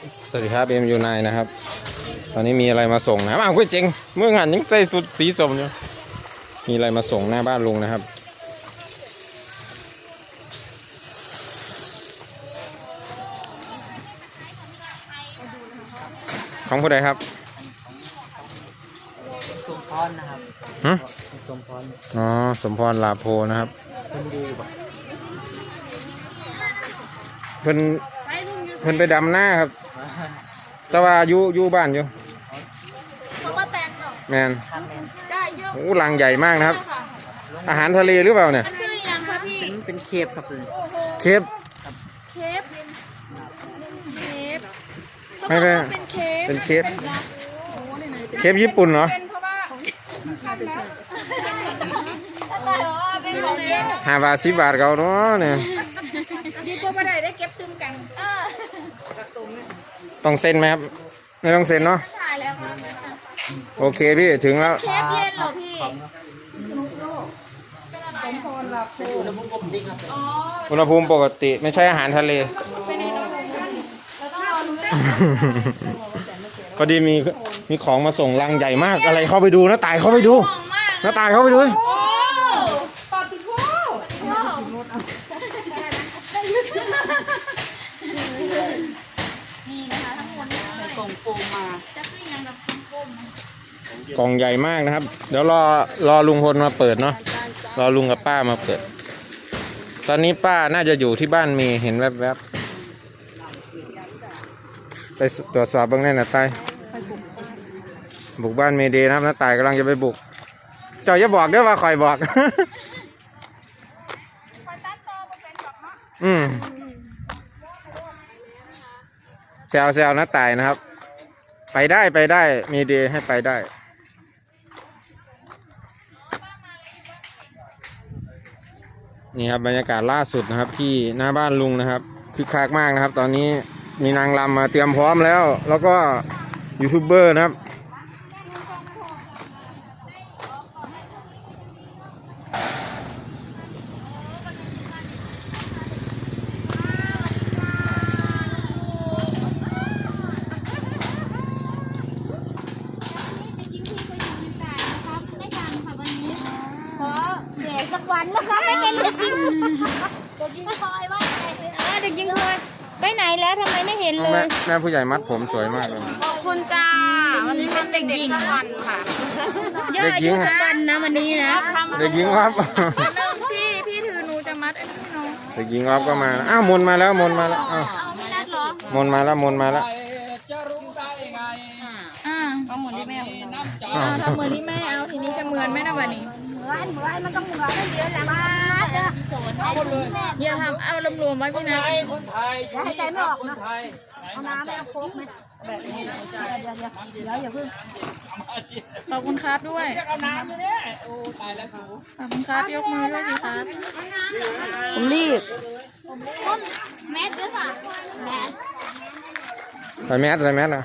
สวัสดีครับเอ็มยูไนนะครับ ตอนนี้มีอะไรมาส่งนะอ้าวกุ้ยเจ๋งเมื่องานยังใส่สุดสีสมอยู่มีอะไรมาส่งหน้าบ้านลุงนะครับของผู้ใดครับสมพรนะครับหึสมพรอ๋อสมพรลาโพนะครับเป็นดีบ่เพิ่นเพิ่นไปดำหน้าครับ แต่ว่าอยู่อยู่บ้านอยู่เขามาแต่งเหรอแมนท่านแม่นได้เยอะโอ้ลังใหญ่มากนะครับ ค่ะอาหารทะเลหรือเปล่าเนี่ย มันคืออย่างคะพี่ เป็นเป็นเคปครับเลยเคฟ เคฟเคฟไม่ไม่เขาบอกว่าเป็นเคฟเป็นเคฟ เคฟญี่ปุ่นเหรอ เป็น ห้าบาทสิบบาทเขาเนาะเนี่ยดีกว่าไม่ได้ได้เก็บตึมกันต้องเซ็นไหมครับ ไม่ต้องเซ็นเนาะโอเคพี่ถึงแล้วเคฟเย็นเหรอพี่อุณหภูมิปกติครับอ๋ออุณหภูมิปกติไม่ใช่อาหารทะเล พอดีมีมีของมาส่งลังใหญ่มากอะไรเข้าไปดูนะตายเข้าไปดูมองมากนะตายเข้าไปดูโอ้ปฏิโทษนี่นะคะทั้งหมดเนี่ยส่งโฟมมาจะเป็นยังกับก้มกล่องใหญ่มากนะครับ เดี๋ยวรอรอลุงพลมาเปิดเนาะรอลุงกับป้ามาเปิด ตอนนี้ป้าน่าจะอยู่ที่บ้านมีเห็นแวบๆไปตรวจสอบเบื้องแน่นะตาย บุกบ้านเมเดนะครับน้าตายกำลังจะไปบุก เจ้าอย่าบอกเด้อว่าคอยบอก อืมแซวแซวน้าตายนะครับ ไปได้ไปได้มีเดให้ไปได้นี่ครับบรรยากาศล่าสุดนะครับที่หน้าบ้านลุงนะครับคึกคักมากนะครับ ตอนนี้มีนางรำมาเตรียมพร้อมแล้ว แล้วก็ยูทูบเบอร์นะครับ ขอ แดดสักวันนะคะไม่เป็นเด็กหญิงตัวยิงคอยว่าไงเออเด็กหญิงพลอยไปไหนแล้วทำไมไม่เห็นเลแม่ยแม่ผู้ใหญ่มัดผมสวยมากเลยขอบคุณจ้าวันนี้เป็นเด็กหญิงวันค่ะย่าอายุสักวันนะวันนี้นะเด็กหญิงครับเริ่มพี่พี่ถือหนูจะมัดอันนี้ให้น้องเด็กหญิงออฟก็มาอ้าวมนต์มาแล้วมนต์มาแล้วอ้าวเอาไม่นัดเหรอมนต์มาแล้วมนต์มาแล้วอ่าเอาหมดที่แม่เอาอ้าวถ้าเหมือนที่แม่ เหมือนเหมือนมันต้องเหมือนเยอะแหละมาเด้อเอาเลยแม่อย่าทำเอารวมๆไว้พี่นะคนไทยอย่าให้ใจไม่ออกนะเอาน้ำไม่เอาโค้กไหมแบบนี้เดี๋ยวเดี๋ยวเดี๋ยวอย่าเพิ่งขอบคุณครับด้วยเอาน้ำไปเนี่ยโอ้ตายแล้วสูขอบคุณครับยกมือด้วยสิครับผมรีบแมสด้วยค่ะแมสใส่แมสใส่แมสนะ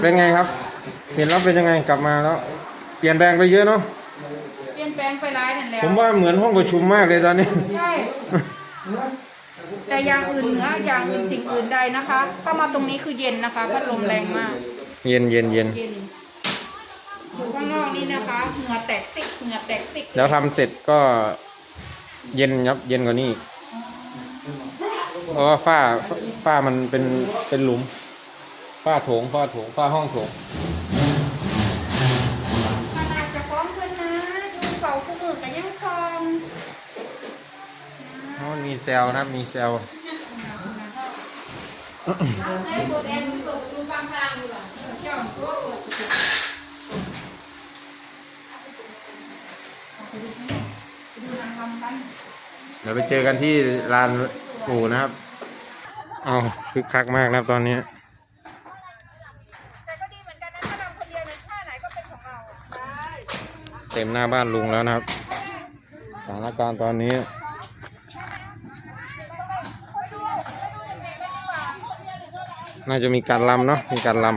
เป็นไงครับ เห็นแล้วเป็นยังไงกลับมาแล้ว เปลี่ยนแปลงไปเยอะเนาะเปลี่ยนแปลงไปร้ายนั่นแหละผมว่าเหมือนห้องประชุมมากเลยตอนนี้ ใช่ แต่อย่างอื่นเหนืออย่างอื่นสิ่งอื่นใดนะคะ เข้ามาตรงนี้คือเย็นนะคะพัดลมแรงมาก เย็นเย็นเย็น เย็นอยู่ข้าง นอกนี่นะคะเหงื่อแตกติกเหงื่อแตกติกแล้วทำเสร็จก็เย็นครับ เย็นกว่านี้อีกเพราะว่าฝ้าฝ้ามันเป็นเป็นหลุม ฝ้าโถงฝ้าโถงฝ้าห้องโถง ขนาดจะพร้อมขึ้นนะดูเป่าคู่มือกันยังคองอ๋อมีเซลนะครับ มีเซลให้ตัวแอนตัวดูฟังกลางอยู่หรอเจ้าตัวเปิ เดี๋ยวไปเจอกันที่ลานปู่นะครับเอาคึกคักมากนะครับตอนนี้เเต็มหน้าบ้านลุงแล้วนะครับ สถานการณ์ตอนนี้ น่าจะมีการลำเนาะมีการลำ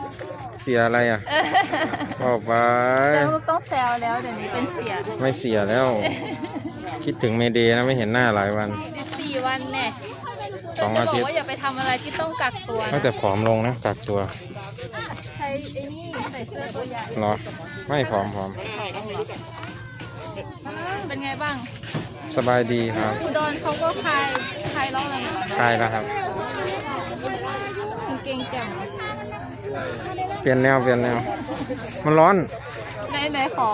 เสียอะไรอะบอกไปต้องต้องแซวแล้วเดี๋ยวนี้เป็นเสีย ไม่เสียแล้ว คิดถึงเมเดย์นะไม่เห็นหน้าหลายวันสี่วันแน่สองอาทิตย์จะบอกว่าอย่าไปทำอะไรที่ต้องกักตัวตั้งแต่ผอมลงนะกักตัว ใช้ไอ้นี่ใส่เสื้อตัวใหญ่เหรอ ไม่ผอมผอมเป็นไงบ้าง สบายดีครับอุดรเขาก็คลายคลายร้องแล้วนะคลายแล้วครับกางเกงแจ่ม เปลี่ยนแนวเปลี่ยนแนว มันร้อน ไหนไหนขอ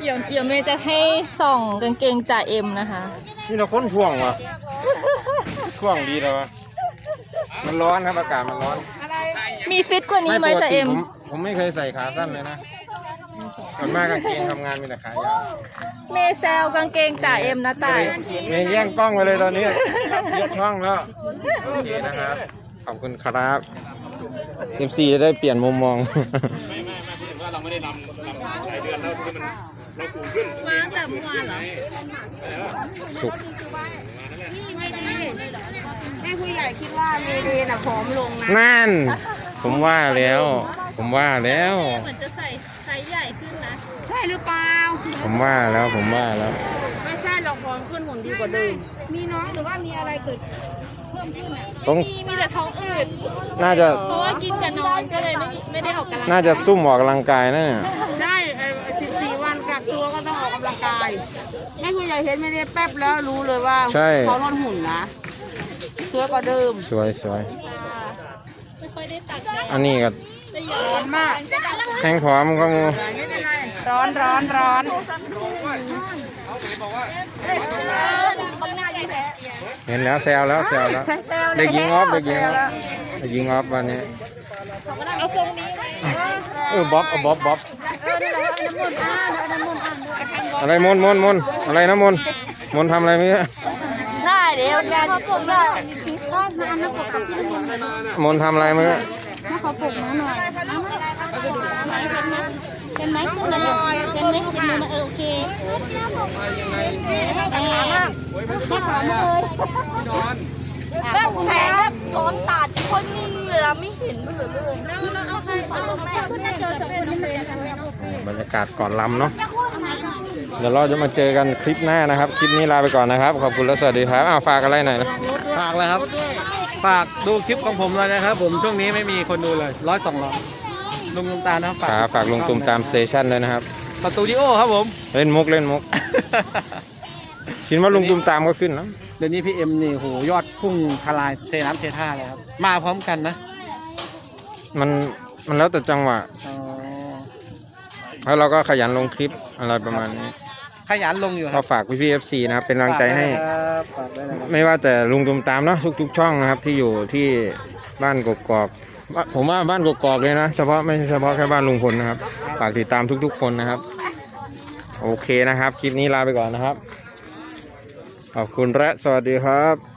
เดี๋ยวเดี๋ยวเมย์จะให้ส่องกางเกงจ่าเอ็มนะคะ นี่เราค้นท่วงวะท่วงดีแล้ววะมันร้อนครับอากาศมันร้อน มีฟิตกว่านี้ไหมปกจ่าติเอ็มผมผมไม่เคยใส่ขาสั้นเลยนะส่วนมากกางเกงทำงานมีแต่ขายาวเมย์แซวกางเกงจ่าเอ็มนะตายเนี่ยแย่งกล้องไปเลยตอนนี้ยกช่องแล้ว โอเคนะครับ ขอบคุณครับ FC จะได้เปลี่ยนมุมมองมาตั้งแต่เมื่อวานเหรอสุกให้ผู้ใหญ่คิดว่าเมเดย์น่ะผอมลงนะนั่น ผมว่าแล้ว ผมว่าแล้ว เหมือนจะใส่ไซส์ใหญ่ขึ้นนะ ใช่หรือเปล่า ผมว่าแล้วผมว่าแล้ว ไม่ใช่หรอกผอมขึ้นหุ่นดีกว่าเดิมมีน้องหรือว่ามีอะไรเกิดเพิ่มขึ้นอะต้องมีมีแต่ท้องอืดน่าจะเพราะว่า กินกับนอนก็เลยไม่ไม่ได้ออกกำลังน่าจะซุ่มออกกำลังกายนะเนี่ยใช่สิบสี่วันกักตัวก็ต้องออกกำลังกายให้ผู้ใหญ่เห็นเมเดย์แป๊บแล้วรู้เลยว่าใช่เขาลดหุ่นนะสวยกว่าเดิมสวยสวยไม่ค่อยได้ตัดแดดอันนี้ก็ได้เยอะร้อนมากแห้งพร้อมก็มูร้อนร้อนร้อน เห็นแล้วแซวแล้วแซวแล้วเด็กหญิงออฟเด็กหญิงออฟเด็กหญิงออฟวันนี้เอาทรงนี้ไหมเออบ๊อบเอาบ๊อบบ๊อบอะไรมนต์มนต์มนต์อะไรนะมนต์มนต์ทำอะไรไม่รู้ได้เดี๋ยวงานผมได้มนต์ทำอะไรไม่รู้เป็นไหมขึ้นมาเลยเป็นไหมขึ้นมาเออ โอเคแม่ไม่ขอมาเลยแบบแผลโดนตัดคนนิ่งเลยอะไม่เห็นมันเลยเลยแล้วแล้วเอาใครเอาแม่ขึ้นมาเจอสองคนนี้เลยบรรยากาศก่อนลำเนาะเดี๋ยวเราจะมาเจอกันคลิปหน้านะครับ คลิปนี้ลาไปก่อนนะครับ ขอบคุณและสวัสดีครับอ้าวฝากอะไรหน่อยนะฝากเลยครับ ฝากดูคลิปของผมเลยนะครับ ผมช่วงนี้ไม่มีคนดูเลยร้อยสองร้อยลุงลุงตาลนะครับครับฝากลงตุ่มตามสเตชันเลยนะครับ สตูดิโอครับผม เล่นมุกเล่นมุก คิดว่าลุงตุ่มตามก็ขึ้นนะเดี๋ยวนี้พี่เอ็มนี่โหยอดพุ่งทลายเทน้ำเทท่าเลยครับ มาพร้อมกันนะมันมันแล้วแต่จังหวะ อ๋อแล้วเราก็ขยันลงคลิปอะไรประมาณนี้ ขยันลงอยู่คก็รับฝากพี่พีเอฟซีนะครับ เป็นกำลังใจให้ ฝากด้วยนะครับไม่ว่าแต่ลุงตุมตามเนาะทุกๆช่องนะครับ ที่อยู่ที่บ้านกกอกบ้านผมว่าบ้านกกอกเลยนะ เฉพาะไม่ใช่เฉพาะแค่บ้านลุงพลนะครับ ฝากติดตามทุก ๆ คนนะครับ โอเคนะครับ คลิปนี้ลาไปก่อนนะครับ ขอบคุณและสวัสดีครับ